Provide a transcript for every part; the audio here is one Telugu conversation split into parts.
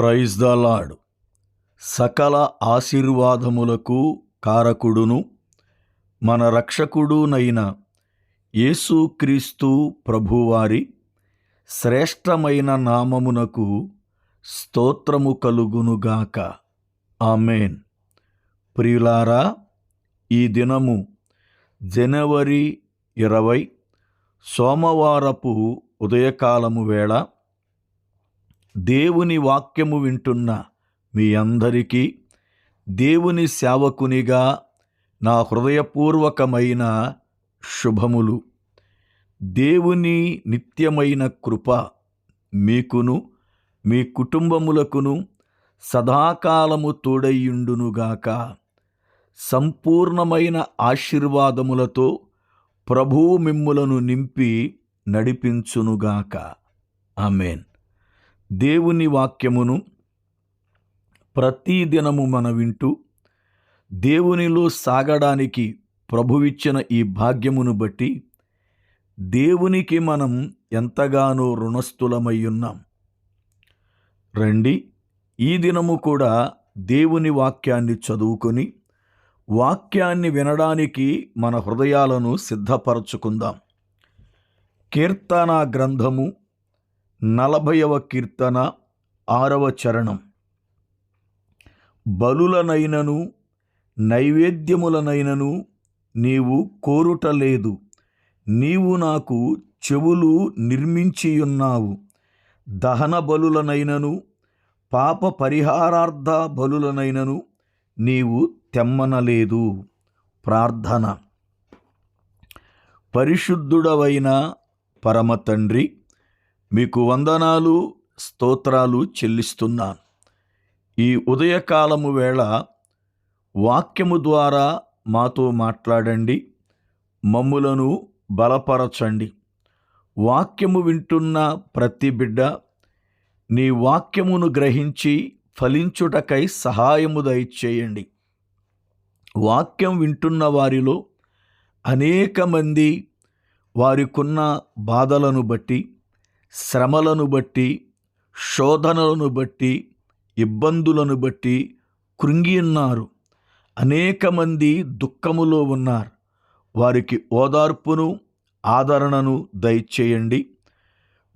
ప్రైజ్ ద లాడ్ సకల ఆశీర్వాదములకు కారకుడును మన రక్షకుడునైన యేసుక్రీస్తు ప్రభువారి శ్రేష్టమైన నామమునకు స్తోత్రము కలుగునుగాక ఆమెన్. ప్రియులారా ఈ దినము జనవరి ఇరవై సోమవారపు ఉదయకాలము వేళ దేవుని వాక్యము వింటున్న మీ అందరికీ దేవుని సేవకునిగా నా హృదయపూర్వకమైన శుభములు. దేవుని నిత్యమైన కృప మీకును మీ కుటుంబములకును సదాకాలము తోడయ్యుండునుగాక. సంపూర్ణమైన ఆశీర్వాదములతో ప్రభువు మిమ్ములను నింపి నడిపించునుగాక. ఆమెన్. దేవుని వాక్యమును ప్రతిదినము మన వింటూ దేవునిలో సాగడానికి ప్రభువిచ్చిన ఈ భాగ్యమును బట్టి దేవునికి మనం ఎంతగానో రుణస్థులమై ఉన్నాం. రండి ఈ దినము కూడా దేవుని వాక్యాన్ని చదువుకొని వాక్యాన్ని వినడానికి మన హృదయాలను సిద్ధపరచుకుందాం. కీర్తన గ్రంథము నలభైవ కీర్తన ఆరవ చరణం. బలులనైనను నైవేద్యములనైనను నీవు కోరుట లేదు నీవు నాకు చెవులు నిర్మించియున్నావు. దహన బలులనైనను పాప పరిహారార్థ బలులనైనను నీవు తెమ్మనలేదు. ప్రార్థన. పరిశుద్ధుడవైన పరమతండ్రి మీకు వందనాలు స్తోత్రాలు చెల్లిస్తున్నాను. ఈ ఉదయకాలము వేళ వాక్యము ద్వారా మాతో మాట్లాడండి మమ్ములను బలపరచండి. వాక్యము వింటున్న ప్రతి బిడ్డ నీ వాక్యమును గ్రహించి ఫలించుటకై సహాయము దయచేయండి. వాక్యం వింటున్న వారిలో అనేక మంది వారికున్న బాధలను బట్టి శ్రమలను బట్టి శోధనలను బట్టి ఇబ్బందులను బట్టి కృంగి ఉన్నారు. అనేక మంది దుఃఖములో ఉన్నారు. వారికి ఓదార్పును ఆదరణను దయచేయండి.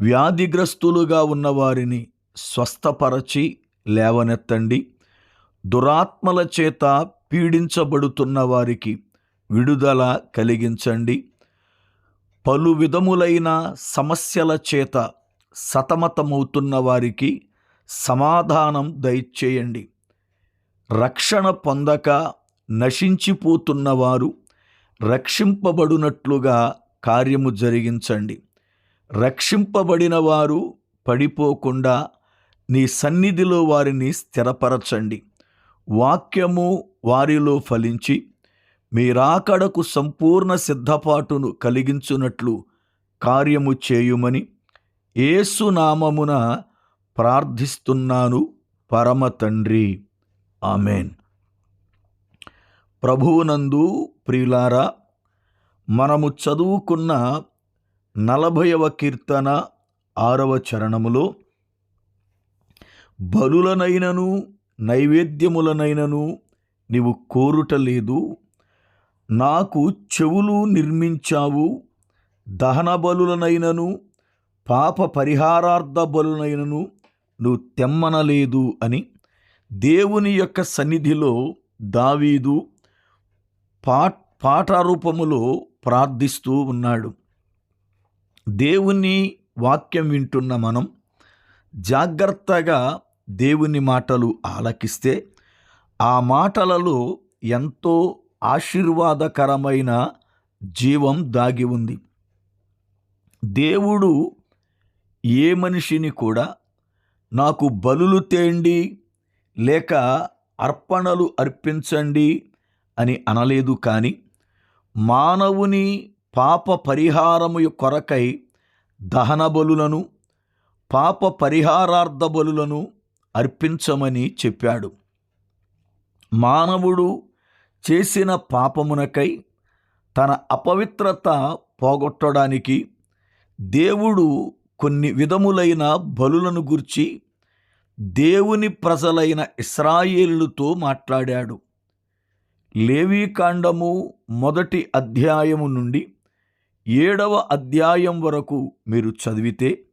వ్యాధిగ్రస్తులుగా ఉన్నవారిని స్వస్థపరచి లేవనెత్తండి. దురాత్మల చేత పీడించబడుతున్న వారికి విడుదల కలిగించండి. పలు విధములైన సమస్యల చేత సతమతమవుతున్న వారికి సమాధానం దయచేయండి. రక్షణ పొందక నశించిపోతున్నవారు రక్షింపబడినట్లుగా కార్యము జరిగించండి. రక్షింపబడిన వారు పడిపోకుండా నీ సన్నిధిలో వారిని స్థిరపరచండి. వాక్యము వారిలో ఫలించి మీరాకడకు సంపూర్ణ సిద్ధపాటును కలిగించున్నట్లు కార్యము చేయుమని ఏసునామమున ప్రార్థిస్తున్నాను పరమ తండ్రి. ఆమెన్. ప్రభువునందు ప్రియులారా మనము చదువుకున్న నలభైవ కీర్తన ఆరవ చరణములో బలులనైనను నైవేద్యములనైనను నీవు కోరుటలేదు నాకు చెవులు నిర్మించావు దహన బలులనైనను పాప పరిహారార్థ బలులనైనను నువ్వు తెమ్మనలేదు అని దేవుని యొక్క సన్నిధిలో దావీదు పా రూపములో ప్రార్థిస్తూ ఉన్నాడు. దేవుని వాక్యం వింటున్న మనం జాగ్రత్తగా దేవుని మాటలు ఆలకిస్తే ఆ మాటలలో ఎంతో ఆశీర్వాదకరమైన జీవం దాగి ఉంది. దేవుడు ఏ మనిషిని కూడా నాకు బలులు తేండి లేక అర్పణలు అర్పించండి అని అనలేదు కానీ మానవుని పాప పరిహారము కొరకై దహన బలులను పాప పరిహారార్థ బలులను అర్పించమని చెప్పాడు. మానవుడు చేసిన పాపమునకై తన అపవిత్రత పోగొట్టడానికి దేవుడు కొన్ని విధములైన బలులను గుర్చి దేవుని ప్రజలైన ఇస్రాయేలుతో మాట్లాడాడు. లేవీకాండము మొదటి అధ్యాయము నుండి ఏడవ అధ్యాయం వరకు మీరు చదివితే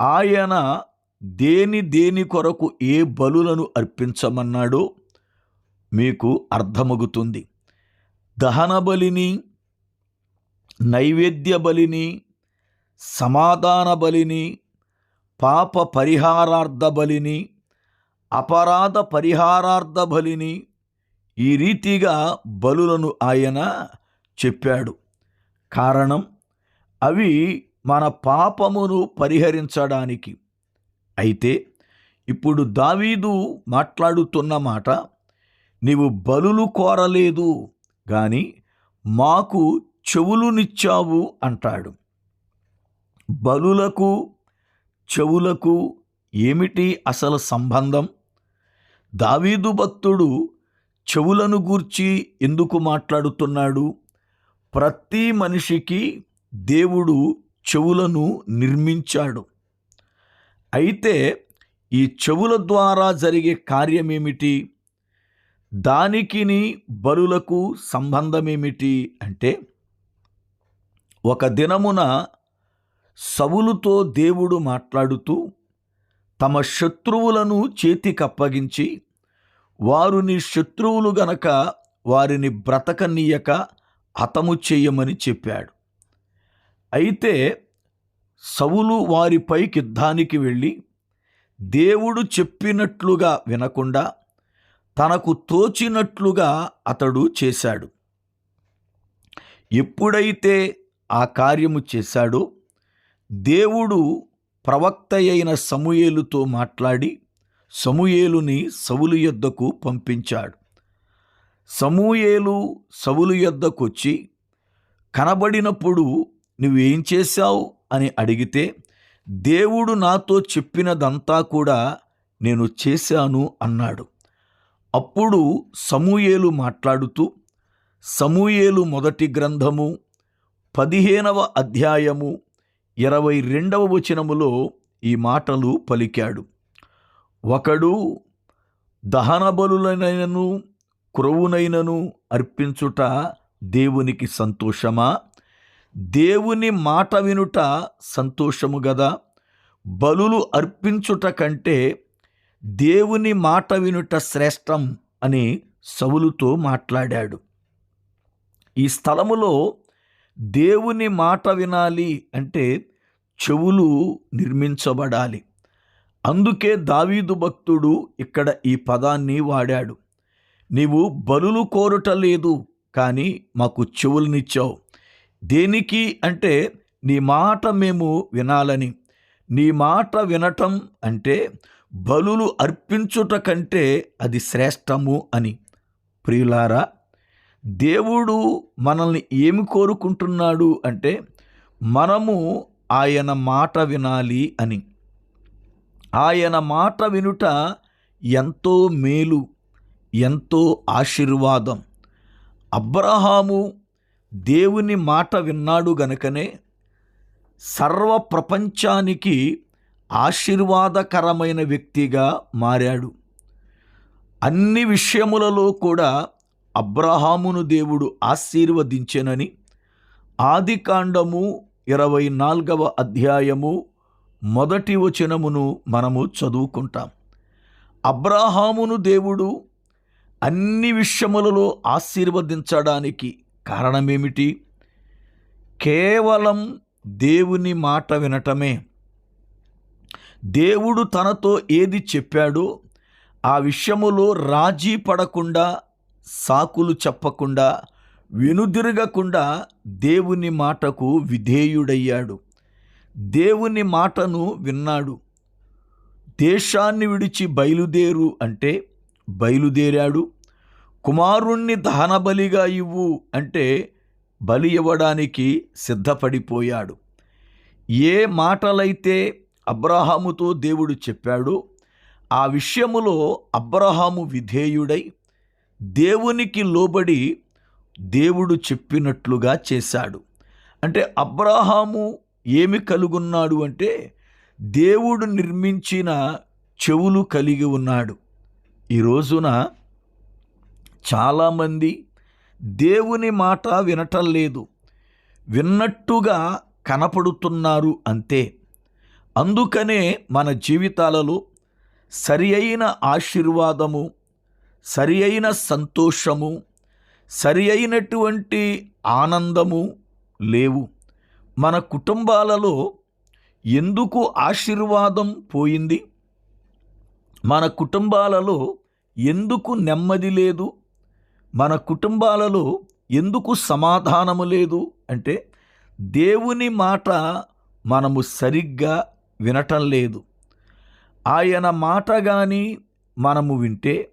ఆయన దేని దేని కొరకు ఏ బలులను అర్పించమన్నాడో మీకు అర్థమగుతుంది. దహన బలిని నైవేద్య బలిని సమాధాన బలిని పాప పరిహారార్థ బలిని అపరాధ పరిహారార్థ బలిని ఈ రీతిగా బలులను ఆయన చెప్పాడు. కారణం అవి మన పాపమును పరిహరించడానికి. అయితే ఇప్పుడు దావీదు మాట్లాడుతున్న మాట నీవు బలులు కోరలేదు గాని మాకు చెవులునిచ్చావు అంటాడు. బలులకు చెవులకు ఏమిటి అసలు సంబంధం? దావీదు భక్తుడు చెవులను గూర్చి ఎందుకు మాట్లాడుతున్నాడు? ప్రతి మనిషికి దేవుడు చెవులను నిర్మించాడు. అయితే ఈ చెవుల ద్వారా జరిగే కార్యమేమిటి? దానికిని బలులకు సంబంధమేమిటి అంటే ఒక దినమున సవులుతో దేవుడు మాట్లాడుతూ తమ శత్రువులను చేతికప్పగించి వారు నీ శత్రువులు గనక వారిని బ్రతకనీయక హతము చేయమని చెప్పాడు. అయితే సవులు వారిపైకి యుద్ధానికి వెళ్ళి దేవుడు చెప్పినట్లుగా వినకుండా తనకు తోచినట్లుగా అతడు చేశాడు. ఎప్పుడైతే ఆ కార్యము చేశాడో దేవుడు ప్రవక్త అయిన సమూయేలుతో మాట్లాడి సమూయేలుని సవులు యొద్దకు పంపించాడు. సమూయేలు సవులు యొద్దకొచ్చి కనబడినప్పుడు నువ్వేం చేశావు? అని అడిగితే దేవుడు నాతో చెప్పినదంతా కూడా నేను చేశాను అన్నాడు. అప్పుడు సమూయేలు మాట్లాడుతూ సమూయేలు మొదటి గ్రంథము పదిహేనవ అధ్యాయము ఇరవై రెండవ వచనములో ఈ మాటలు పలికాడు. ఒకడు దహన బలులనైనను క్రొవునైనను అర్పించుట దేవునికి సంతోషమా? దేవుని మాట వినుట సంతోషము గదా? బలులు అర్పించుట కంటే దేవుని మాట వినుట శ్రేష్టం అని సవులుతో మాట్లాడాడు. ఈ స్థలములో దేవుని మాట వినాలి అంటే చెవులు నిర్మించబడాలి. అందుకే దావీదు భక్తుడు ఇక్కడ ఈ పదాన్ని వాడాడు. నీవు బలులు కోరుట లేదు కానీ మాకు చెవులనిచ్చావు. దేనికి అంటే నీ మాట మేము వినాలని. నీ మాట వినటం అంటే బలులు అర్పించుట కంటే అది శ్రేష్టము అని. ప్రియులారా దేవుడు మనల్ని ఏమి కోరుకుంటున్నాడు అంటే మనము ఆయన మాట వినాలి అని. ఆయన మాట వినుట ఎంతో మేలు ఎంతో ఆశీర్వాదం. అబ్రహాము దేవుని మాట విన్నాడు గనుకనే సర్వ ప్రపంచానికి ఆశీర్వాదకరమైన వ్యక్తిగా మారాడు. అన్ని విషయములలో కూడా అబ్రహామును దేవుడు ఆశీర్వదించెనని ఆది కాండము ఇరవై నాలుగవ అధ్యాయము మొదటి వచనమును మనము చదువుకుంటాం. అబ్రహామును దేవుడు అన్ని విషయములలో ఆశీర్వదించడానికి కారణమేమిటి? కేవలం దేవుని మాట వినటమే. దేవుడు తనతో ఏది చెప్పాడో ఆ విషయములో రాజీ పడకుండా సాకులు చెప్పకుండా వెనుదిరగకుండా దేవుని మాటకు విధేయుడయ్యాడు. దేవుని మాటను విన్నాడు. దేశాన్ని విడిచి బయలుదేరు అంటే బయలుదేరాడు. కుమారుణ్ణి దహనబలిగా ఇవ్వు అంటే బలి ఇవ్వడానికి సిద్ధపడిపోయాడు. ఏ మాటలైతే అబ్రహాముతో దేవుడు చెప్పాడు ఆ విషయములో అబ్రహాము విధేయుడై దేవునికి లోబడి దేవుడు చెప్పినట్లుగా చేశాడు. అంటే అబ్రహాము ఏమి కలుగున్నాడు అంటే దేవుడు నిర్మించిన చెవులు కలిగి ఉన్నాడు. ఈ రోజున చాలామంది దేవుని మాట వినటం లేదు. విన్నట్టుగా కనపడుతున్నారు అంతే. అందుకనే మన జీవితాలలో సరి అయిన ఆశీర్వాదము సరి అయిన సంతోషము సరి అయినటువంటి ఆనందము లేవు. మన కుటుంబాలలో ఎందుకు ఆశీర్వాదం పోయింది? మన కుటుంబాలలో ఎందుకు నెమ్మది లేదు? మన కుటుంబాలలో ఎందుకు సమాధానము లేదు? అంటే దేవుని మాట మనము సరిగ్గా వినటం లేదు. ఆయన మాట కానీ మనము వింటే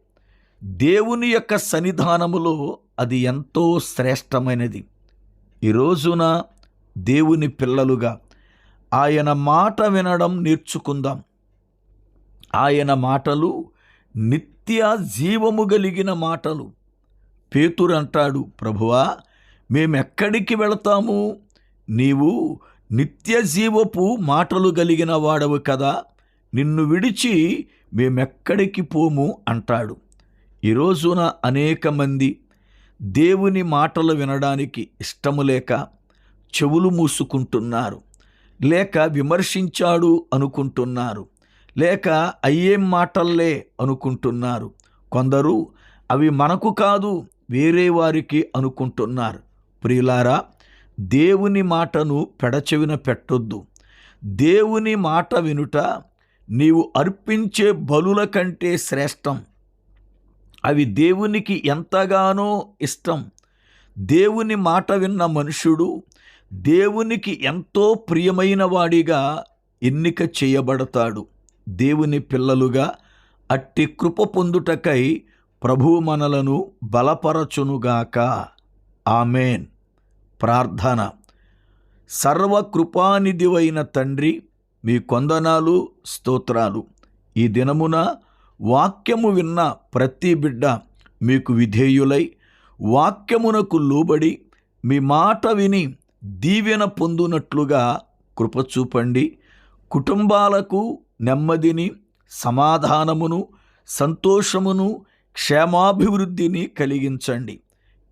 దేవుని యొక్క సన్నిధానములో అది ఎంతో శ్రేష్టమైనది. ఈ రోజున దేవుని పిల్లలుగా ఆయన మాట వినడం నేర్చుకుందాం. ఆయన మాటలు నిత్య జీవము కలిగిన మాటలు. పేతురు అంటాడు ప్రభువా మేమెక్కడికి వెళతాము? నీవు నిత్య జీవపు మాటలు కలిగిన వాడవు కదా నిన్ను విడిచి మేమెక్కడికి పోము అంటాడు. ఈ రోజున అనేక మంది దేవుని మాటలు వినడానికి ఇష్టము లేక చెవులు మూసుకుంటున్నారు. లేక విమర్శించాడు అనుకుంటున్నారు. లేక అయ్యేం మాటల్లే అనుకుంటున్నారు. కొందరు అవి మనకు కాదు వేరే వారికి అనుకుంటున్నారు. ప్రియులారా దేవుని మాటను పెడచెవిన పెట్టొద్దు. దేవుని మాట వినుట నీవు అర్పించే బలుల కంటే శ్రేష్టం. అవి దేవునికి ఎంతగానో ఇష్టం. దేవుని మాట విన్న మనుషుడు దేవునికి ఎంతో ప్రియమైన వాడిగా ఎన్నిక చేయబడతాడు. దేవుని పిల్లలుగా అట్టి కృప పొందుటకై ప్రభువు మనలను బలపరచునుగాక. ఆమెన్. ప్రార్థన. సర్వకృపానిధివైన తండ్రి మీ కొందనాలు స్తోత్రాలు. ఈ దినమున వాక్యము విన్న ప్రతి బిడ్డ మీకు విధేయులై వాక్యమునకు లోబడి మీ మాట విని దీవెన పొందునట్లుగా కృప చూపండి. కుటుంబాలకు నెమ్మదిని సమాధానమును సంతోషమును క్షేమాభివృద్ధిని కలిగించండి.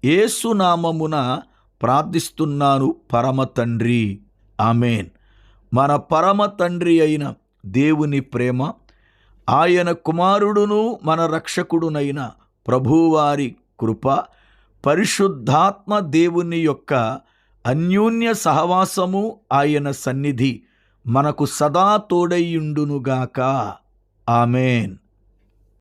ఏసునామమున ప్రార్థిస్తున్నాను పరమ తండ్రి. ఆమెన్. మన పరమ తండ్రి అయిన దేవుని ప్రేమ ఆయన కుమారుడును మన రక్షకుడునైన ప్రభువారి కృప పరిశుద్ధాత్మ దేవుని యొక్క అన్యోన్య సహవాసము ఆయన సన్నిధి మనకు సదా తోడయ్యుండునుగాక ఆమెన్.